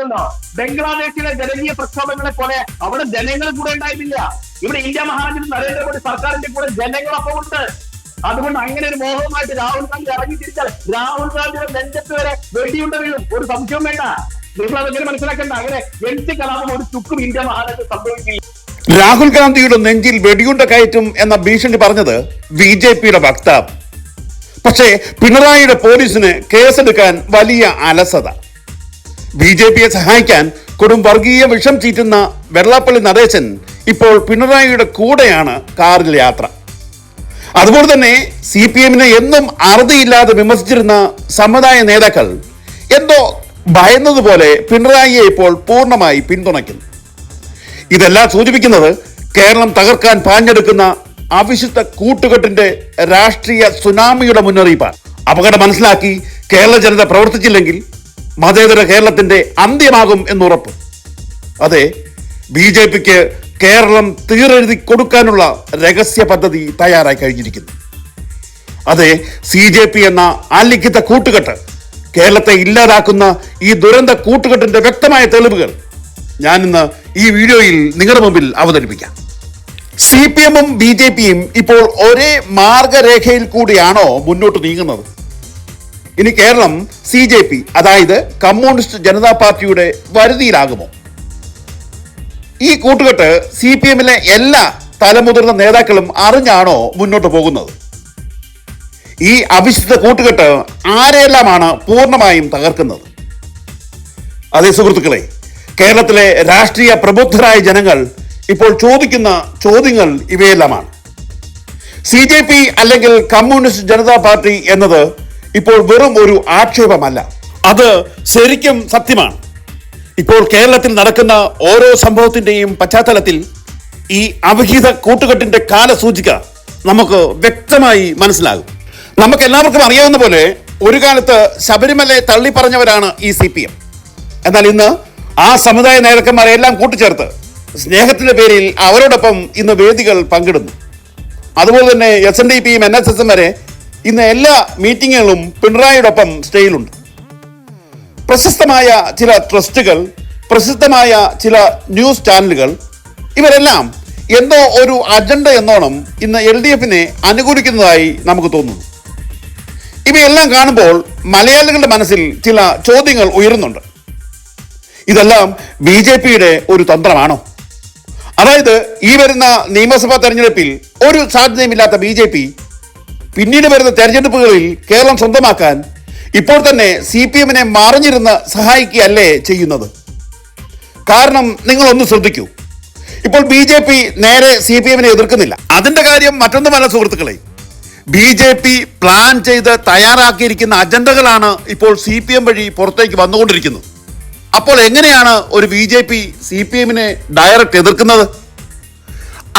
മനസ്സിലാക്കണ്ടോ ബംഗ്ലാദേശിലെ ജനകീയ പ്രക്ഷോഭങ്ങളെ പോലെ അവിടെ ജനങ്ങൾ കൂടെ ഉണ്ടായിരുന്നില്ല. ഇവിടെ ഇന്ത്യ മഹാരാജ്യത്ത് നരേന്ദ്രമോദി സർക്കാരിന്റെ കൂടെ ജനങ്ങളൊപ്പം ഉണ്ട്. അതുകൊണ്ട് അങ്ങനെ ഒരു മോഹവുമായിട്ട് രാഹുൽ ഗാന്ധി ഇറങ്ങി തിരിച്ചാൽ രാഹുൽ ഗാന്ധിയുടെ നെഞ്ചത്ത് വരെ വെടിയുണ്ട വീഴും. ഒരു സംശയവും വേണ്ട. നിങ്ങൾ അതെങ്ങനെ മനസ്സിലാക്കണ്ട? അങ്ങനെ എം കലാപം ഒരു ചുക്കും ഇന്ത്യ മഹാരാജ്യം സംഭവിക്കില്ല. രാഹുൽ ഗാന്ധിയുടെ നെഞ്ചിൽ വെടിയുണ്ട കയറ്റും എന്ന ഭീഷണി പറഞ്ഞത് ബി ജെ പിയുടെ വക്താവ്. പക്ഷേ പിണറായിയുടെ പോലീസിന് കേസെടുക്കാൻ വലിയ അലസത. ബി ജെ പിയെ സഹായിക്കാൻ കൊടും വർഗീയ വിഷം ചീറ്റുന്ന വെള്ളാപ്പള്ളി നടേശൻ ഇപ്പോൾ പിണറായിയുടെ കൂടെയാണ് കാറിൽ യാത്ര. അതുപോലെ തന്നെ സി പി എമ്മിനെ എന്നും അറുതിയില്ലാതെ വിമർശിച്ചിരുന്ന സമുദായ നേതാക്കൾ എന്തോ ഭയന്നതുപോലെ പിണറായിയെ ഇപ്പോൾ പൂർണമായി പിന്തുണയ്ക്കുന്നു. ഇതെല്ലാം സൂചിപ്പിക്കുന്നത് കേരളം തകർക്കാൻ പാഞ്ഞെടുക്കുന്ന അവിശുദ്ധ കൂട്ടുകെട്ടിന്റെ രാഷ്ട്രീയ സുനാമിയുടെ മുന്നറിയിപ്പാണ്. അപകടം മനസ്സിലാക്കി കേരള ജനത പ്രവർത്തിച്ചില്ലെങ്കിൽ മതേതര കേരളത്തിന്റെ അന്ത്യമാകും എന്നുറപ്പ്. അതെ ബി ജെ പിക്ക് കേരളം തീരെഴുതി കൊടുക്കാനുള്ള രഹസ്യ പദ്ധതി തയ്യാറായി കഴിഞ്ഞിരിക്കുന്നു. അതെ സി ജെ പി എന്ന അലിഖിത കൂട്ടുകെട്ട് കേരളത്തെ ഇല്ലാതാക്കുന്ന ഈ ദുരന്ത കൂട്ടുകെട്ടിന്റെ വ്യക്തമായ തെളിവുകൾ ഞാനിന്ന് ഈ വീഡിയോയിൽ നിങ്ങളുടെ മുമ്പിൽ അവതരിപ്പിക്കാം. സി പി എമ്മും ബി ജെ പിയും ഇപ്പോൾ ഒരേ മാർഗരേഖയിൽ കൂടിയാണോ മുന്നോട്ട് നീങ്ങുന്നത്? ഇനി കേരളം സി ജെ പി അതായത് കമ്മ്യൂണിസ്റ്റ് ജനതാ പാർട്ടിയുടെ വരുതിയിലാകുമോ? ഈ കൂട്ടുകെട്ട് സി പി എമ്മിലെ എല്ലാ തലമുതിർന്ന നേതാക്കളും അറിഞ്ഞാണോ മുന്നോട്ട് പോകുന്നത്? ഈ അവിശുദ്ധ കൂട്ടുകെട്ട് ആരെയെല്ലാമാണ് പൂർണമായും തകർക്കുന്നത്? അതേ സുഹൃത്തുക്കളെ കേരളത്തിലെ രാഷ്ട്രീയ പ്രബുദ്ധരായ ജനങ്ങൾ ഇപ്പോൾ ചോദിക്കുന്ന ചോദ്യങ്ങൾ ഇവയെല്ലാമാണ്. സി ജെ പി അല്ലെങ്കിൽ കമ്മ്യൂണിസ്റ്റ് ജനതാ പാർട്ടി എന്നത് ഇപ്പോൾ വെറും ഒരു ആക്ഷേപമല്ല. അത് ശരിക്കും സത്യമാണ്. ഇപ്പോൾ കേരളത്തിൽ നടക്കുന്ന ഓരോ സംഭവത്തിന്റെയും പശ്ചാത്തലത്തിൽ ഈ അവിഹിത കൂട്ടുകെട്ടിന്റെ കാലസൂചിക നമുക്ക് വ്യക്തമായി മനസ്സിലാകും. നമുക്ക് എല്ലാവർക്കും അറിയാവുന്ന പോലെ ഒരു കാലത്ത് ശബരിമലയെ തള്ളിപ്പറഞ്ഞവരാണ് ഈ സി പി എം. എന്നാൽ ഇന്ന് ആ സമുദായ നേതാക്കന്മാരെ എല്ലാം കൂട്ടിച്ചേർത്ത് സ്നേഹത്തിന്റെ പേരിൽ അവരോടൊപ്പം ഇന്ന് വേദികൾ പങ്കിടുന്നു. അതുപോലെ തന്നെ എസ് എൻ ഡി പിയും എൻ എസ് എസും വരെ ഇന്ന് എല്ലാ മീറ്റിങ്ങുകളും പിണറായിയോടൊപ്പം സ്റ്റേയിലുണ്ട്. പ്രശസ്തമായ ചില ട്രസ്റ്റുകൾ പ്രസിദ്ധമായ ചില ന്യൂസ് ചാനലുകൾ ഇവരെല്ലാം എന്തോ ഒരു അജണ്ട എന്നോണം ഇന്ന് എൽ ഡി എഫിനെ അനുകൂലിക്കുന്നതായി നമുക്ക് തോന്നുന്നു. ഇവയെല്ലാം കാണുമ്പോൾ മലയാളികളുടെ മനസ്സിൽ ചില ചോദ്യങ്ങൾ ഉയരുന്നുണ്ട്. ഇതെല്ലാം ബി ജെ പിയുടെ ഒരു തന്ത്രമാണോ? അതായത് ഈ വരുന്ന നിയമസഭാ തെരഞ്ഞെടുപ്പിൽ ഒരു സാധ്യതയുമില്ലാത്ത ബി ജെ പി പിന്നീട് വരുന്ന തെരഞ്ഞെടുപ്പുകളിൽ കേരളം സ്വന്തമാക്കാൻ ഇപ്പോൾ തന്നെ സി പി എമ്മിനെ മറിഞ്ഞിരുന്ന് സഹായിക്കുകയല്ലേ ചെയ്യുന്നത്? കാരണം നിങ്ങൾ ഒന്ന് ശ്രദ്ധിക്കൂ. ഇപ്പോൾ ബി ജെ പി നേരെ സി പി എമ്മിനെ എതിർക്കുന്നില്ല. അതിന്റെ കാര്യം മറ്റൊന്നുമല്ല സുഹൃത്തുക്കളെ ബി ജെ പി പ്ലാൻ ചെയ്ത് തയ്യാറാക്കിയിരിക്കുന്ന അജണ്ടകളാണ് ഇപ്പോൾ സി പി എം വഴി പുറത്തേക്ക് വന്നുകൊണ്ടിരിക്കുന്നത്. അപ്പോൾ എങ്ങനെയാണ് ഒരു B J P C P എമ്മിനെ ഡയറക്റ്റ് എതിർക്കുന്നത്?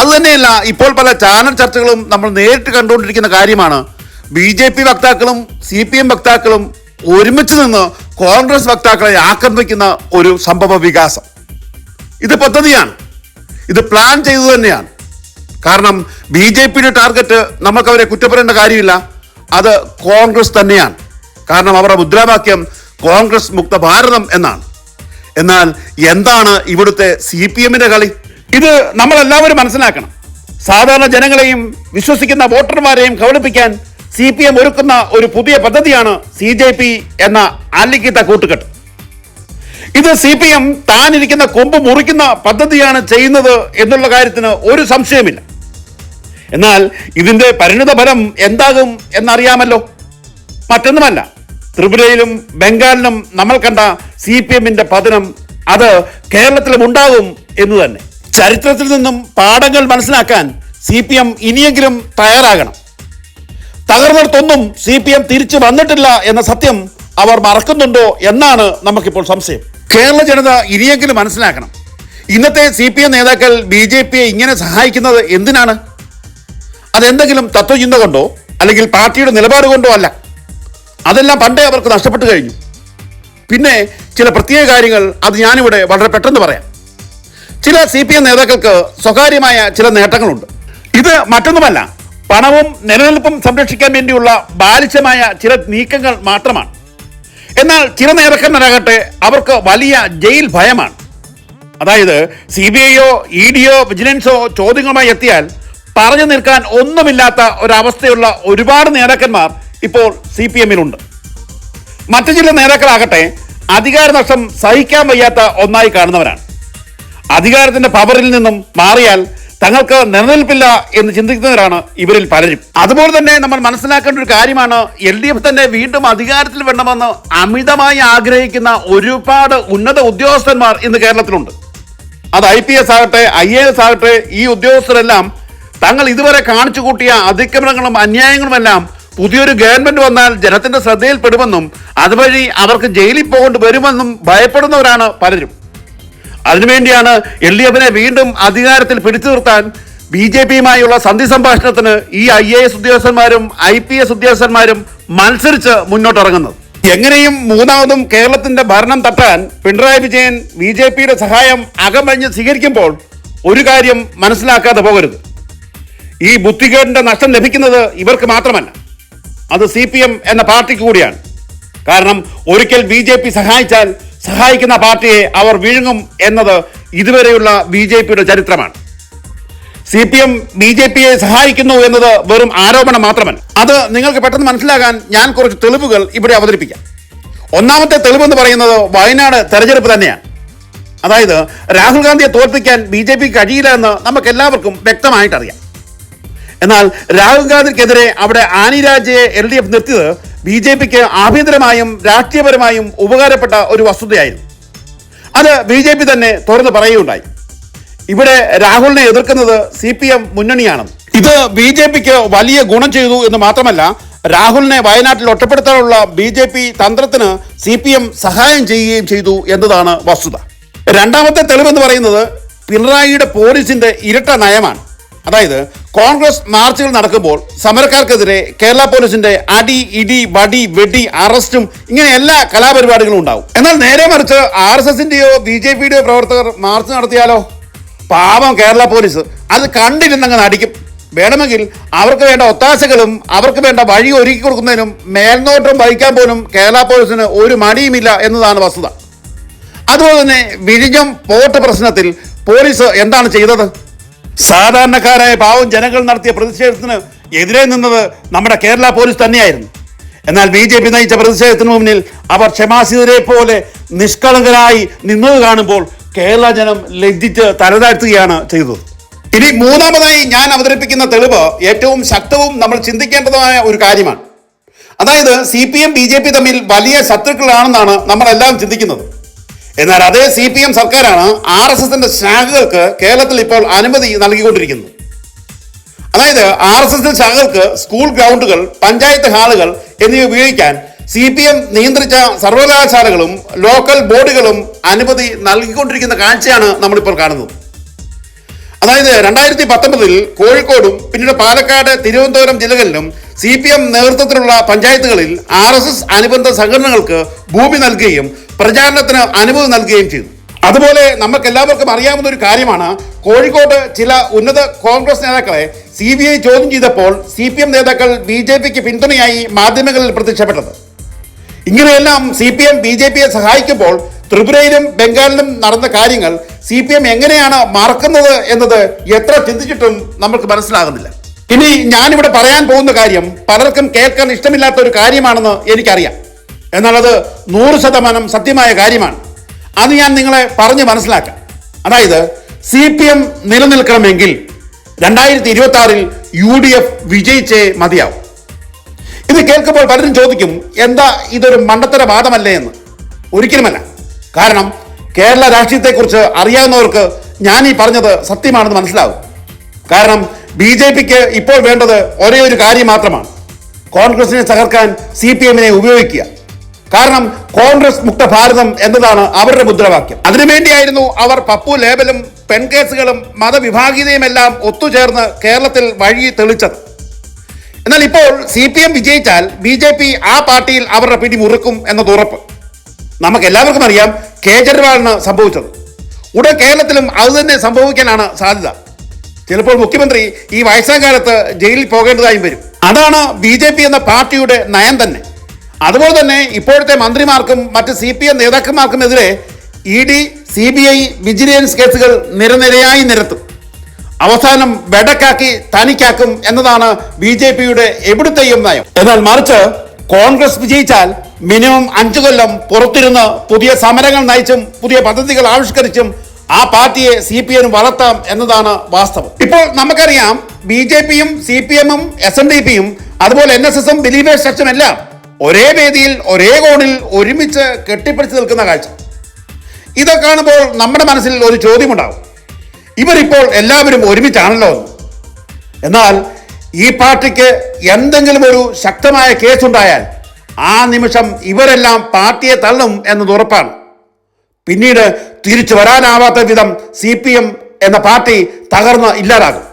അത് തന്നെയല്ല ഇപ്പോൾ പല ചാനൽ ചർച്ചകളും നമ്മൾ നേരിട്ട് കണ്ടുകൊണ്ടിരിക്കുന്ന കാര്യമാണ്. ബി ജെ പി വക്താക്കളും സി പി എം വക്താക്കളും ഒരുമിച്ച് നിന്ന് കോൺഗ്രസ് വക്താക്കളെ ആക്രമിക്കുന്ന ഒരു സംഭവ വികാസം. ഇത് പദ്ധതിയാണ്. ഇത് പ്ലാൻ ചെയ്തു തന്നെയാണ്. കാരണം ബി ജെ പിയുടെ ടാർഗറ്റ് നമുക്ക് അവരെ കുറ്റപ്പെടേണ്ട കാര്യമില്ല. അത് കോൺഗ്രസ് തന്നെയാണ്. കാരണം അവരുടെ മുദ്രാവാക്യം കോൺഗ്രസ് മുക്ത ഭാരതം എന്നാണ്. എന്നാൽ എന്താണ് ഇവിടുത്തെ സി പി എമ്മിന്റെ കളി? ഇത് നമ്മളെല്ലാവരും മനസ്സിലാക്കണം. സാധാരണ ജനങ്ങളെയും വിശ്വസിക്കുന്ന വോട്ടർമാരെയും കബളിപ്പിക്കാൻ സി പി എം ഒരുക്കുന്ന ഒരു പുതിയ പദ്ധതിയാണ് സി ജെ പി എന്ന ആലിഖിത കൂട്ടുകെട്ട്. ഇത് സി പി എം താനിരിക്കുന്ന കൊമ്പ് മുറിക്കുന്ന പദ്ധതിയാണ് ചെയ്യുന്നത് എന്നുള്ള കാര്യത്തിന് ഒരു സംശയമില്ല. എന്നാൽ ഇതിന്റെ പരിണിത ഫലം എന്താകും എന്നറിയാമല്ലോ. മറ്റൊന്നുമല്ല ത്രിപുരയിലും ബംഗാളിലും നമ്മൾ കണ്ട സി പി എമ്മിന്റെ പതനം അത് കേരളത്തിലും ഉണ്ടാകും എന്ന് തന്നെ. ചരിത്രത്തിൽ നിന്നും പാഠങ്ങൾ മനസ്സിലാക്കാൻ സി പി എം ഇനിയെങ്കിലും തയ്യാറാകണം. തകർന്നിടത്തൊന്നും സി പി എം തിരിച്ചു വന്നിട്ടില്ല എന്ന സത്യം അവർ മറക്കുന്നുണ്ടോ എന്നാണ് നമുക്കിപ്പോൾ സംശയം. കേരള ജനത ഇനിയെങ്കിലും മനസ്സിലാക്കണം. ഇന്നത്തെ സി പി എം നേതാക്കൾ ബി ജെ പിയെ ഇങ്ങനെ സഹായിക്കുന്നത് എന്തിനാണ്? അതെന്തെങ്കിലും തത്വചിന്ത കൊണ്ടോ അല്ലെങ്കിൽ പാർട്ടിയുടെ നിലപാട് കൊണ്ടോ അല്ല. അതെല്ലാം പണ്ടേ അവർക്ക് നഷ്ടപ്പെട്ടു കഴിഞ്ഞു. പിന്നെ ചില പ്രത്യേക കാര്യങ്ങൾ അത് ഞാനിവിടെ വളരെ പെട്ടെന്ന് പറയാം. ചില സി പി എം നേതാക്കൾക്ക് സ്വകാര്യമായ ചില നേട്ടങ്ങളുണ്ട്. ഇത് മറ്റൊന്നുമല്ല പണവും നിലനിൽപ്പും സംരക്ഷിക്കാൻ വേണ്ടിയുള്ള ബാലിശമായ ചില നീക്കങ്ങൾ മാത്രമാണ്. എന്നാൽ ചില നേതാക്കന്മാരാകട്ടെ അവർക്ക് വലിയ ജയിൽ ഭയമാണ്. അതായത് സി ബി ഐയോ ഇ ഡിയോ വിജിലൻസോ ചോദ്യങ്ങളുമായി എത്തിയാൽ പറഞ്ഞു നിൽക്കാൻ ഒന്നുമില്ലാത്ത ഒരവസ്ഥയുള്ള ഒരുപാട് നേതാക്കന്മാർ ഇപ്പോൾ സി പി എമ്മിലുണ്ട്. മറ്റു ചില നേതാക്കളാകട്ടെ അധികാര നഷ്ടം സഹിക്കാൻ വയ്യാത്ത ഒന്നായി കാണുന്നവരാണ്. അധികാരത്തിന്റെ പവറിൽ നിന്നും മാറിയാൽ തങ്ങൾക്ക് നിലനിൽപ്പില്ല എന്ന് ചിന്തിക്കുന്നവരാണ് ഇവരിൽ പലരും. അതുപോലെ തന്നെ നമ്മൾ മനസ്സിലാക്കേണ്ട ഒരു കാര്യമാണ് എൽ ഡി എഫ് തന്നെ വീണ്ടും അധികാരത്തിൽ വേണമെന്ന് അമിതമായി ആഗ്രഹിക്കുന്ന ഒരുപാട് ഉന്നത ഉദ്യോഗസ്ഥന്മാർ ഇന്ന് കേരളത്തിലുണ്ട്. അത് ഐ പി എസ് ആകട്ടെ ഐ എ എസ് ആകട്ടെ ഈ ഉദ്യോഗസ്ഥരെല്ലാം തങ്ങൾ ഇതുവരെ കാണിച്ചു കൂട്ടിയ അതിക്രമണങ്ങളും അന്യായങ്ങളുമെല്ലാം പുതിയൊരു ഗവൺമെന്റ് വന്നാൽ ജനത്തിന്റെ ശ്രദ്ധയിൽപ്പെടുമെന്നും അതുവഴി അവർക്ക് ജയിലിൽ പോകേണ്ടി വരുമെന്നും ഭയപ്പെടുന്നവരാണ് പലരും. അതിനുവേണ്ടിയാണ് എൽ ഡി എഫിനെ വീണ്ടും അധികാരത്തിൽ പിടിച്ചു നിർത്താൻ ബി ജെ പിയുമായുള്ള സന്ധി സംഭാഷണത്തിന് ഈ ഐ എ എസ് ഉദ്യോഗസ്ഥന്മാരും ഐ പി എസ് ഉദ്യോഗസ്ഥന്മാരും മത്സരിച്ച് മുന്നോട്ടിറങ്ങുന്നത്. എങ്ങനെയും മൂന്നാമതും കേരളത്തിന്റെ ഭരണം തട്ടാൻ പിണറായി വിജയൻ ബി ജെ പിയുടെ സഹായം അകമഴിഞ്ഞ് സ്വീകരിക്കുമ്പോൾ ഒരു കാര്യം മനസ്സിലാക്കാതെ പോകരുത്. ഈ ബുദ്ധികേടിന്റെ നഷ്ടം ലഭിക്കുന്നത് ഇവർക്ക് മാത്രമല്ല അത് സി എന്ന പാർട്ടിക്ക് കൂടിയാണ്. കാരണം ഒരിക്കൽ ബി സഹായിച്ചാൽ സഹായിക്കുന്ന പാർട്ടിയെ അവർ വിഴുങ്ങും എന്നത് ഇതുവരെയുള്ള ബി ജെ പിയുടെ ചരിത്രമാണ്. C P M B J പിയെ സഹായിക്കുന്നു എന്നത് വെറും ആരോപണം മാത്രമല്ല. അത് നിങ്ങൾക്ക് പെട്ടെന്ന് മനസ്സിലാകാൻ ഞാൻ കുറച്ച് തെളിവുകൾ ഇവിടെ അവതരിപ്പിക്കാം. ഒന്നാമത്തെ തെളിവെന്ന് പറയുന്നത് വയനാട് തെരഞ്ഞെടുപ്പ് തന്നെയാണ്. അതായത് രാഹുൽ ഗാന്ധിയെ തോൽപ്പിക്കാൻ ബി ജെ പി കഴിയില്ല എന്ന് നമുക്ക് എല്ലാവർക്കും വ്യക്തമായിട്ടറിയാം. എന്നാൽ രാഹുൽ ഗാന്ധിക്കെതിരെ അവിടെ ആനിരാജയെ എൽ ഡി എഫ് നിർത്തിയത് ബി ജെ പിക്ക് ആഭ്യന്തരമായും രാഷ്ട്രീയപരമായും ഉപകാരപ്പെട്ട ഒരു വസ്തുതയായിരുന്നു. അത് ബി ജെ പി തന്നെ തുറന്ന് പറയുകയുണ്ടായി. ഇവിടെ രാഹുലിനെ എതിർക്കുന്നത് സി പി എം മുന്നണിയാണ്. ഇത് ബി ജെ പിക്ക് വലിയ ഗുണം ചെയ്തു എന്ന് മാത്രമല്ല രാഹുലിനെ വയനാട്ടിൽ ഒറ്റപ്പെടുത്താനുള്ള ബി ജെ പി തന്ത്രത്തിന് സി പി എം സഹായം ചെയ്യുകയും ചെയ്തു എന്നതാണ് വസ്തുത. രണ്ടാമത്തെ തെളിവെന്ന് പറയുന്നത് പിണറായിയുടെ പോലീസിന്റെ ഇരട്ട നയമാണ്. അതായത് കോൺഗ്രസ് മാർച്ചുകൾ നടക്കുമ്പോൾ സമരക്കാർക്കെതിരെ കേരള പോലീസിന്റെ അടി ഇടി വടി വെടി അറസ്റ്റും ഇങ്ങനെ എല്ലാ കലാപരിപാടികളും ഉണ്ടാവും. എന്നാൽ നേരെ മറിച്ച് ആർ എസ് എസിന്റെയോ ബി ജെ പിയുടെയോ പ്രവർത്തകർ മാർച്ച് നടത്തിയാലോ? പാവം കേരള പോലീസ്. അത് കണ്ടിരുന്നങ്ങ് നടിക്കും. വേണമെങ്കിൽ അവർക്ക് വേണ്ട ഒത്താശകളും അവർക്ക് വേണ്ട വഴി ഒരുക്കി കൊടുക്കുന്നതിനും മേൽനോട്ടം വഹിക്കാൻ പോലും കേരള പോലീസിന് ഒരു മടിയുമില്ല എന്നതാണ് വസ്തുത. അതുപോലെ തന്നെ വിഴിഞ്ഞം പോർട്ട് പ്രശ്നത്തിൽ പോലീസ് എന്താണ് ചെയ്തത്? സാധാരണക്കാരായ പാവം ജനങ്ങൾ നടത്തിയ പ്രതിഷേധത്തിന് എതിരെ നിന്നത് നമ്മുടെ കേരള പോലീസ് തന്നെയായിരുന്നു. എന്നാൽ ബി ജെ പി നയിച്ച പ്രതിഷേധത്തിന് മുന്നിൽ അവർ ക്ഷമാസിതരെ പോലെ നിഷ്കളങ്കരായി നിന്നത് കാണുമ്പോൾ കേരള ജനം ലജ്ജിച്ച് തലതാഴ്ത്തുകയാണ് ചെയ്തത്. ഇനി മൂന്നാമതായി ഞാൻ അവതരിപ്പിക്കുന്ന തെളിവ് ഏറ്റവും ശക്തവും നമ്മൾ ചിന്തിക്കേണ്ടതുമായ ഒരു കാര്യമാണ്. അതായത് C P M B J P തമ്മിൽ വലിയ ശത്രുക്കളാണെന്നാണ് നമ്മളെല്ലാം ചിന്തിക്കുന്നത്. എന്നാൽ അതേ സി പി എം സർക്കാരാണ് ആർ എസ് എസിന്റെ ശാഖകൾക്ക് കേരളത്തിൽ ഇപ്പോൾ അനുമതി നൽകിക്കൊണ്ടിരിക്കുന്നത് അതായത് ആർ എസ് എസിന്റെ ശാഖകൾക്ക് സ്കൂൾ ഗ്രൗണ്ടുകൾ പഞ്ചായത്ത് ഹാളുകൾ എന്നിവ ഉപയോഗിക്കാൻ സി പി എം നിയന്ത്രിച്ച സർവകലാശാലകളും ലോക്കൽ ബോർഡുകളും അനുമതി നൽകിക്കൊണ്ടിരിക്കുന്ന കാഴ്ചയാണ് നമ്മളിപ്പോൾ കാണുന്നത്. അതായത് രണ്ടായിരത്തി പത്തൊമ്പതിൽ കോഴിക്കോടും പിന്നീട് പാലക്കാട് തിരുവനന്തപുരം ജില്ലകളിലും സി പി എം നേതൃത്വത്തിലുള്ള പഞ്ചായത്തുകളിൽ ആർ എസ് എസ് അനുബന്ധ സംഘടനകൾക്ക് ഭൂമി നൽകുകയും പ്രചാരണത്തിന് അനുമതി നൽകുകയും ചെയ്തു. അതുപോലെ നമുക്ക് എല്ലാവർക്കും അറിയാവുന്ന ഒരു കാര്യമാണ് കോഴിക്കോട് ചില ഉന്നത കോൺഗ്രസ് നേതാക്കളെ സി ബി ഐ ചോദ്യം ചെയ്തപ്പോൾ സി പി എം നേതാക്കൾ ബി ജെ പിക്ക് പിന്തുണയായി മാധ്യമങ്ങളിൽ പ്രത്യക്ഷപ്പെട്ടത് ഇങ്ങനെയെല്ലാം C P M B J പിയെ സഹായിക്കുമ്പോൾ ത്രിപുരയിലും ബംഗാളിലും നടന്ന കാര്യങ്ങൾ സി പി എം എങ്ങനെയാണ് മറക്കുന്നത് എന്നത് എത്ര ചിന്തിച്ചിട്ടും നമുക്ക് മനസ്സിലാകുന്നില്ല. ഇനി ഞാനിവിടെ പറയാൻ പോകുന്ന കാര്യം പലർക്കും കേൾക്കാൻ ഇഷ്ടമില്ലാത്ത ഒരു കാര്യമാണെന്ന് എനിക്കറിയാം. എന്നാൽ അത് നൂറ് ശതമാനം സത്യമായ കാര്യമാണ്. അത് ഞാൻ നിങ്ങളെ പറഞ്ഞ് മനസ്സിലാക്കാം. അതായത് സി പി എം നിലനിൽക്കണമെങ്കിൽ രണ്ടായിരത്തി ഇരുപത്തി ആറിൽ യു ഡി എഫ് വിജയിച്ചേ മതിയാവും. ഇത് കേൾക്കുമ്പോൾ പലരും ചോദിക്കും എന്താ ഇതൊരു മണ്ടത്തര വാദമല്ലേ എന്ന്? ഒരിക്കലുമല്ല. കാരണം കേരള രാഷ്ട്രീയത്തെക്കുറിച്ച് അറിയാവുന്നവർക്ക് ഞാൻ ഈ പറഞ്ഞത് സത്യമാണെന്ന് മനസ്സിലാവും. കാരണം ബി ജെ പിക്ക് ഇപ്പോൾ വേണ്ടത് ഒരേ ഒരു കാര്യം മാത്രമാണ്. കോൺഗ്രസിനെ തകർക്കാൻ സി പി എമ്മിനെ ഉപയോഗിക്കുക. കാരണം കോൺഗ്രസ് മുക്ത ഭാരതം എന്നതാണ് അവരുടെ മുദ്രാവാക്യം. അതിനുവേണ്ടിയായിരുന്നു അവർ പപ്പു ലേബലും പെൺകേസുകളും മതവിഭാഗീയതയും എല്ലാം ഒത്തുചേർന്ന് കേരളത്തിൽ വഴി തെളിച്ചത്. എന്നാൽ ഇപ്പോൾ സി പി എം വിജയിച്ചാൽ ബി ജെ പി ആ പാർട്ടിയിൽ അവരുടെ പിടി മുറുക്കും എന്നത് ഉറപ്പ് നമുക്ക് എല്ലാവർക്കും അറിയാം കേജ്രിവാളിന് സംഭവിച്ചത്. ഉടൻ കേരളത്തിലും അത് തന്നെ സംഭവിക്കാനാണ് സാധ്യത. ചിലപ്പോൾ മുഖ്യമന്ത്രി ഈ വയസ്സാം കാലത്ത് ജയിലിൽ പോകേണ്ടതായും വരും. അതാണ് ബി ജെ പി എന്ന പാർട്ടിയുടെ നയം തന്നെ. അതുപോലെ തന്നെ ഇപ്പോഴത്തെ മന്ത്രിമാർക്കും മറ്റ് C P M നേതാക്കന്മാർക്കുമെതിരെ E D C B I vigilance കേസുകൾ നിരനിരയായി നിരത്തും. അവസാനം വെടക്കാക്കി തനിക്കാക്കും എന്നതാണ് ബി ജെ പിയുടെ എവിടുത്തെയും നയം. എന്നാൽ മറിച്ച് കോൺഗ്രസ് വിജയിച്ചാൽ മിനിമം അഞ്ചു കൊല്ലം പുറത്തിരുന്ന് പുതിയ സമരങ്ങൾ നയിച്ചും പുതിയ പദ്ധതികൾ ആവിഷ്കരിച്ചും ആ പാർട്ടിയെ സി പി എം വളർത്താം എന്നതാണ് വാസ്തവം. ഇപ്പോൾ നമുക്കറിയാം ബി ജെ പിയും സി പി എമ്മും എസ് എൻ ഡി പിയും അതുപോലെ എൻ എസ് എസും ബിലീവേഴ്സ് സെക്ഷനും എല്ലാം ഒരേ വേദിയിൽ ഒരേ കോണിൽ ഒരുമിച്ച് കെട്ടിപ്പിടിച്ച് നിൽക്കുന്ന കാഴ്ച. ഇത് കാണുമ്പോൾ നമ്മുടെ മനസ്സിൽ ഒരു ചോദ്യമുണ്ടാവും. ഇവരിപ്പോൾ എല്ലാവരും ഒരുമിച്ചാണല്ലോ എന്ന്. എന്നാൽ ഈ പാർട്ടിക്ക് എന്തെങ്കിലും ഒരു ശക്തമായ കേസുണ്ടായാൽ ആ നിമിഷം ഇവരെല്ലാം പാർട്ടിയെ തള്ളും എന്നത് ഉറപ്പാണ്. പിന്നീട് തിരിച്ചു വരാനാവാത്ത വിധം സി പി എം എന്ന പാർട്ടി തകർന്ന് ഇല്ലാതാകും.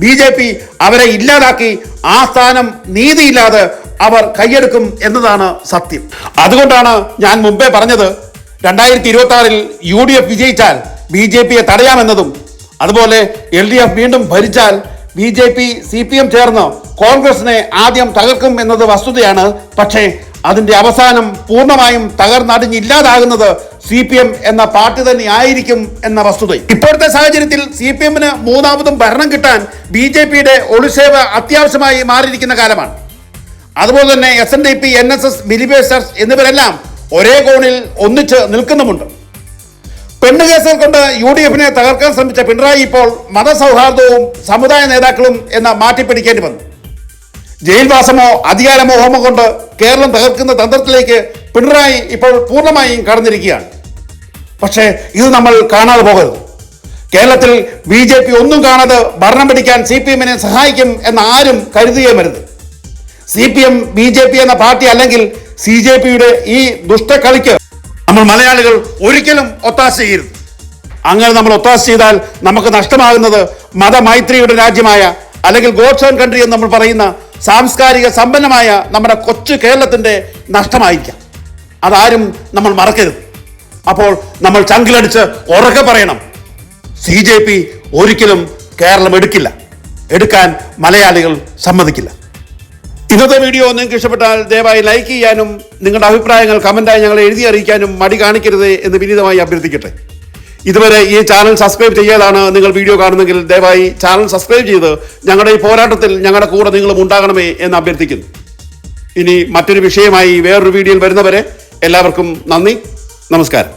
ബി ജെ പി അവരെ ഇല്ലാതാക്കി ആ സ്ഥാനം നീതിയില്ലാതെ അവർ കൈയെടുക്കും എന്നതാണ് സത്യം. അതുകൊണ്ടാണ് ഞാൻ മുമ്പേ പറഞ്ഞത് രണ്ടായിരത്തി ഇരുപത്തി ആറിൽ യു ഡി എഫ് വിജയിച്ചാൽ ബി ജെ പിയെ തടയാമെന്നതും അതുപോലെ എൽ ഡി എഫ് വീണ്ടും ഭരിച്ചാൽ B J P C P M ചേർന്ന് കോൺഗ്രസിനെ ആദ്യം തകർക്കും എന്നത് വസ്തുതയാണ്. പക്ഷേ അതിന്റെ അവസാനം പൂർണമായും തകർന്നടിഞ്ഞില്ലാതാകുന്നത് സി പി എം എന്ന പാർട്ടി തന്നെ ആയിരിക്കും എന്ന വസ്തുത. ഇപ്പോഴത്തെ സാഹചര്യത്തിൽ സി പി എമ്മിന് മൂന്നാമതും ഭരണം കിട്ടാൻ ബി ജെ പിയുടെ ഒളിസേവ അത്യാവശ്യമായി മാറിയിരിക്കുന്ന കാലമാണ്. അതുപോലെ തന്നെ S N D P N S S ബിലിബേഴ്സേഴ്സ് എന്നിവരെല്ലാം ഒരേ കോണിൽ ഒന്നിച്ച് നിൽക്കുന്നുമുണ്ട്. പെണ്ണ് കേസുകൾ കൊണ്ട് യു ഡി എഫിനെ തകർക്കാൻ ശ്രമിച്ച പിണറായി ഇപ്പോൾ മതസൗഹാർദ്ദവും സമുദായ നേതാക്കളും എന്ന മാറ്റിപ്പിടിക്കേണ്ടി വന്നു. ജയിൽവാസമോ അധികാരമോഹമോ കൊണ്ട് കേരളം തകർക്കുന്ന തന്ത്രത്തിലേക്ക് പിണറായി ഇപ്പോൾ പൂർണമായും കടന്നിരിക്കുകയാണ്. പക്ഷേ ഇത് നമ്മൾ കാണാതെ പോകരുത്. കേരളത്തിൽ ബി ജെ പി ഒന്നും കാണാതെ ഭരണം പിടിക്കാൻ സി പി എമ്മിനെ സഹായിക്കും എന്ന് ആരും കരുതുകയും വരുത് C P M B J P എന്ന പാർട്ടി അല്ലെങ്കിൽ സി ജെ പിയുടെ ഈ ദുഷ്ടക്കളിക്ക് നമ്മൾ മലയാളികൾ ഒരിക്കലും ഒത്താശ ചെയ്യരുത്. അങ്ങനെ നമ്മൾ ഒത്താശ ചെയ്താൽ നമുക്ക് നഷ്ടമാകുന്നത് മതമൈത്രിയുടെ രാജ്യമായ അല്ലെങ്കിൽ ഗോഡ്സ് ഓൺ കൺട്രി എന്ന് നമ്മൾ പറയുന്ന സാംസ്കാരിക സമ്പന്നമായ നമ്മുടെ കൊച്ചു കേരളത്തിന്റെ നഷ്ടമായിരിക്കാം. അതാരും നമ്മൾ മറക്കരുത്. അപ്പോൾ നമ്മൾ ചങ്കിലടിച്ച് ഉറക്കെ പറയണം. സി ജെ പി ഒരിക്കലും കേരളം എടുക്കില്ല. എടുക്കാൻ മലയാളികൾ സമ്മതിക്കില്ല. ഇന്നത്തെ വീഡിയോ നിങ്ങൾക്ക് ഇഷ്ടപ്പെട്ടാൽ ദയവായി ലൈക്ക് ചെയ്യാനും നിങ്ങളുടെ അഭിപ്രായങ്ങൾ കമന്റായി ഞങ്ങളെ എഴുതി അറിയിക്കാനും മടി കാണിക്കരുത് എന്ന് വിനീതമായി അഭ്യർത്ഥിക്കട്ടെ. ഇതുവരെ ഈ ചാനൽ സബ്സ്ക്രൈബ് ചെയ്യാതാണ് നിങ്ങൾ വീഡിയോ കാണുന്നെങ്കിൽ ദയവായി ചാനൽ സബ്സ്ക്രൈബ് ചെയ്ത് ഞങ്ങളുടെ ഈ പോരാട്ടത്തിൽ ഞങ്ങളുടെ കൂടെ നിങ്ങളും ഉണ്ടാകണമേ എന്ന് അഭ്യർത്ഥിക്കുന്നു. ഇനി മറ്റൊരു വിഷയമായി വേറൊരു വീഡിയോയിൽ വരുന്നവരെ എല്ലാവർക്കും നന്ദി. നമസ്കാരം.